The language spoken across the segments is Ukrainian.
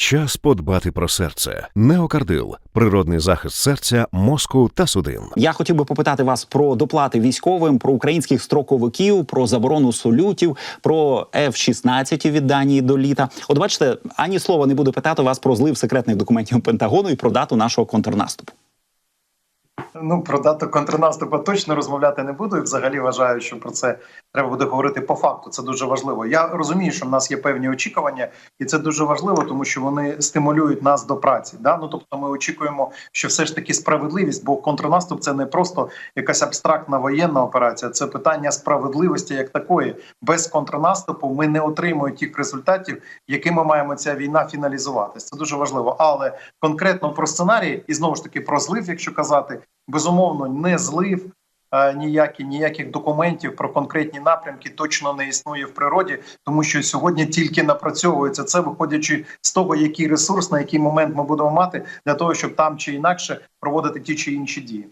Час подбати про серце. Неокардил природний захист серця, мозку та судин. Я хотів би попитати вас про доплати військовим, про українських строковиків, про заборону солютів, про F-16 від Данії до літа. От бачите, ані слова не буду питати вас про злив секретних документів Пентагону і про дату нашого контрнаступу. Ну про дату контрнаступу точно розмовляти не буду. І взагалі вважаю, що про це треба буде говорити по факту. Це дуже важливо. Я розумію, що в нас є певні очікування, і це дуже важливо, тому що вони стимулюють нас до праці. Да? Ну тобто, ми очікуємо, що все ж таки справедливість, бо контрнаступ це не просто якась абстрактна воєнна операція, це питання справедливості як такої. Без контрнаступу ми не отримуємо тих результатів, якими маємо ця війна фіналізуватися. Це дуже важливо. Але конкретно про сценарій і знову ж таки про злив, якщо казати, безумовно, не злив. Е, Ніякі ніяких документів про конкретні напрямки точно не існує в природі, тому що сьогодні тільки напрацьовується це, виходячи з того, який ресурс на який момент ми будемо мати для того, щоб там чи інакше проводити ті чи інші дії.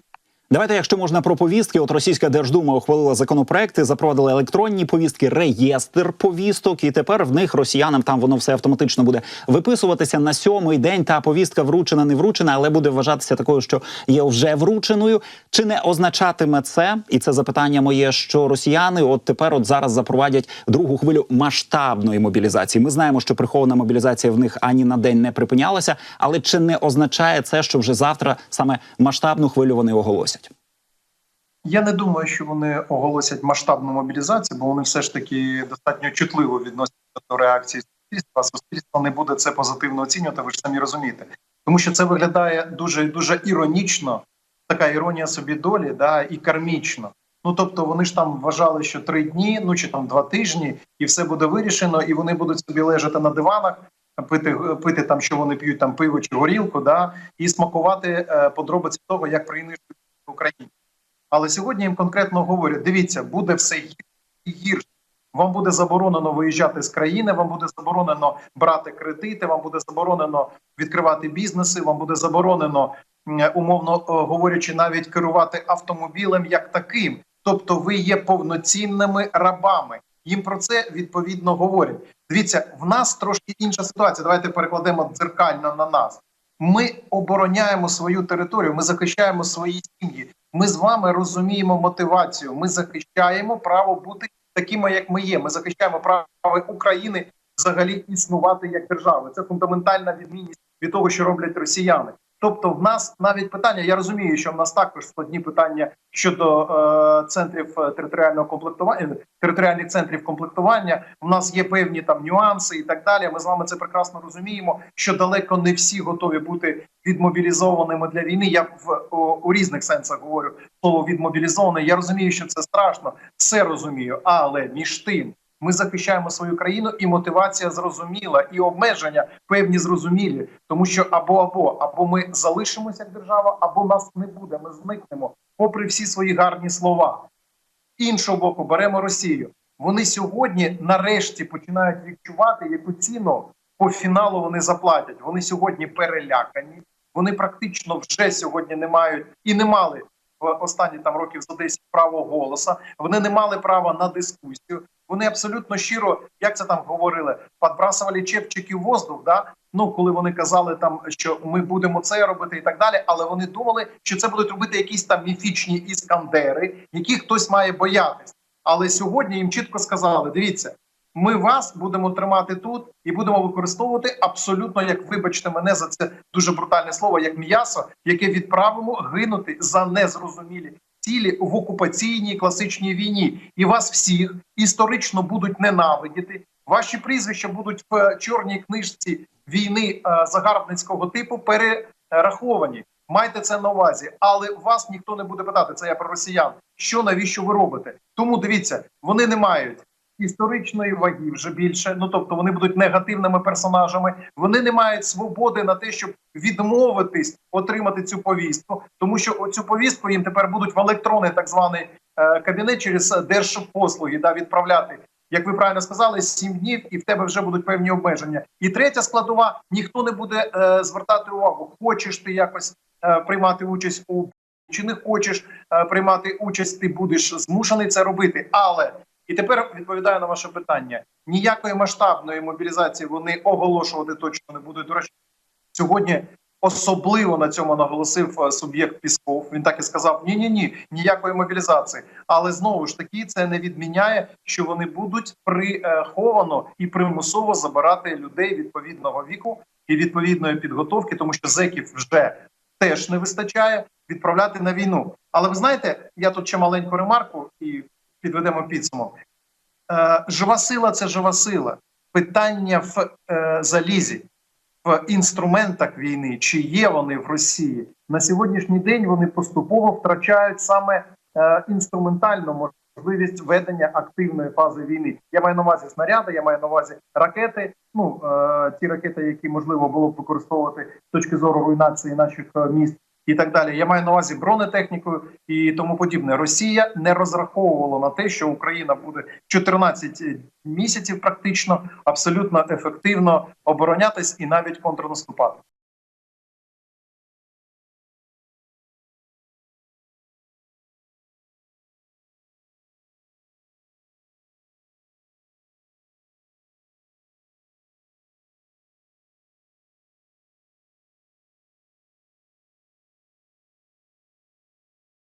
Давайте, якщо можна про повістки, от російська держдума ухвалила законопроекти, запровадили електронні повістки, реєстр повісток, і тепер в них росіянам там воно все автоматично буде виписуватися на сьомий день. Та повістка вручена, не вручена, але буде вважатися такою, що є вже врученою. Чи не означатиме це? І це запитання моє, що росіяни от тепер, от зараз запровадять другу хвилю масштабної мобілізації. Ми знаємо, що прихована мобілізація в них ані на день не припинялася, але чи не означає це, що вже завтра саме масштабну хвилю вони оголосять? Я не думаю, що вони оголосять масштабну мобілізацію, бо вони все ж таки достатньо чутливо відносяться до реакції суспільства. Суспільство не буде це позитивно оцінювати. Ви ж самі розумієте, тому що це виглядає дуже дуже іронічно, така іронія собі долі, да і кармічно. Ну тобто вони ж там вважали, що три дні, ну чи там два тижні, і все буде вирішено, і вони будуть собі лежати на диванах, пити пити там, що вони п'ють там пиво чи горілку, да і смакувати е, подробиці того, як принижують Україні. Але сьогодні їм конкретно говорять: дивіться, буде все гірше. Вам буде заборонено виїжджати з країни, вам буде заборонено брати кредити, вам буде заборонено відкривати бізнеси, вам буде заборонено, умовно е, говорячи, навіть керувати автомобілем як таким. Тобто, ви є повноцінними рабами. Їм про це відповідно говорять. Дивіться, в нас трошки інша ситуація. Давайте перекладемо дзеркально на нас. Ми обороняємо свою територію, ми захищаємо свої сім'ї. Ми з вами розуміємо мотивацію. Ми захищаємо право бути такими, як ми є. Ми захищаємо право України взагалі існувати як держави. Це фундаментальна відмінність від того, що роблять росіяни. Тобто, в нас навіть питання. Я розумію, що в нас також складні питання щодо е, центрів е, територіального комплектування, територіальних центрів комплектування. У нас є певні там нюанси і так далі. Ми з вами це прекрасно розуміємо. Що далеко не всі готові бути відмобілізованими для війни. Я в у, у різних сенсах говорю слово відмобілізований. Я розумію, що це страшно, все розумію, але між тим. Ми захищаємо свою країну, і мотивація зрозуміла, і обмеження певні зрозумілі, тому що або або або ми залишимося як держава, або нас не буде. Ми зникнемо, попри всі свої гарні слова. Іншого боку, беремо Росію. Вони сьогодні нарешті починають відчувати, яку ціну по фіналу вони заплатять. Вони сьогодні перелякані. Вони практично вже сьогодні не мають і не мали в останні там років за 10 право голоса. Вони не мали права на дискусію. Вони абсолютно щиро, як це там говорили, підбрасували чепчики в воздух. Да? Ну коли вони казали там, що ми будемо це робити, і так далі. Але вони думали, що це будуть робити якісь там міфічні іскандери, які хтось має боятись. Але сьогодні їм чітко сказали: дивіться, ми вас будемо тримати тут і будемо використовувати абсолютно, як вибачте мене за це дуже брутальне слово, як м'ясо, яке відправимо гинути за незрозумілі цілі в окупаційній класичній війні, і вас всіх історично будуть ненавидіти. Ваші прізвища будуть в чорній книжці війни е, загарбницького типу перераховані. Майте це на увазі, але вас ніхто не буде питати. Це я про росіян. Що навіщо ви робите? Тому дивіться, вони не мають історичної ваги вже більше. Ну тобто вони будуть негативними персонажами. Вони не мають свободи на те, щоб відмовитись отримати цю повістку, тому що оцю повістку їм тепер будуть в електронний так званий е, кабінет через держпослуги да відправляти. Як ви правильно сказали, сім днів, і в тебе вже будуть певні обмеження. І третя складова: ніхто не буде е, звертати увагу. Хочеш ти якось е, приймати участь у чи не хочеш е, приймати участь, ти будеш змушений це робити. Але І тепер відповідаю на ваше питання: ніякої масштабної мобілізації вони оголошувати точно не будуть. До речі, сьогодні особливо на цьому наголосив е, суб'єкт Пісков. Він так і сказав: ні, ні, ні, ніякої мобілізації. Але знову ж таки, це не відміняє, що вони будуть приховано і примусово забирати людей відповідного віку і відповідної підготовки, тому що зеків вже теж не вистачає відправляти на війну. Але ви знаєте, я тут ще маленьку ремарку і підведемо підсумок. Е, жива сила це жива сила. Питання в е, залізі, в інструментах війни, чи є вони в Росії на сьогоднішній день. Вони поступово втрачають саме е, інструментальну можливість ведення активної фази війни. Я маю на увазі снаряди, я маю на увазі ракети. Ну ті ракети, які можливо було б використовувати з точки зору руйнації наших міст. І так далі, я маю на увазі бронетехнікою і тому подібне. Росія не розраховувала на те, що Україна буде 14 місяців практично абсолютно ефективно оборонятись і навіть контрнаступати.